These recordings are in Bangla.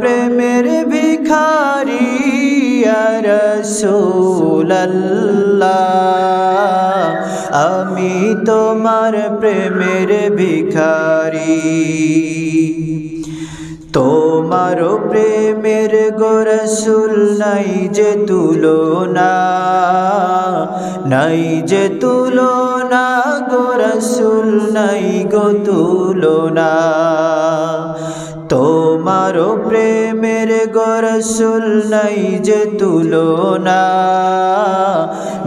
প্রেমের ভিখারি রসুল্লাহ আমি তোমার প্রেমের ভিখারি। তোমার প্রেমের গোরসুল নাই যে তুলনা, নাই যে তুলনা গোরসুল নাই গো তুলনা। প্রেমের গোরসুল নাই যে তুলনা,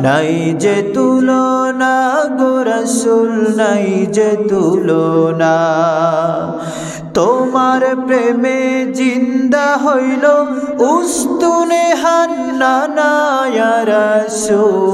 নাই যে তুলনা, গোরসুল নাই যে তুলনা। তোমার প্রেমে জিন্দা হইল উস্তুনে হান্না রসুল্লাহ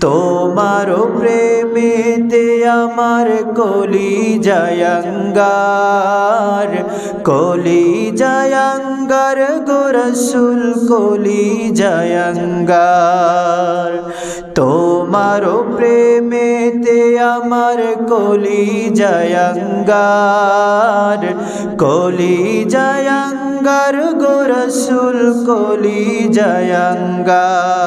তোমার প্রেমেতে আমার কলি জয়ঙ্গার কলি জয়ঙ্গার গোরসুল কলি জয়ঙ্গার তোমার প্রেমেতে আমার কলি জয়ঙ্গার কলি জয়ঙ্গার গোরসুল কলি জয়ঙ্গার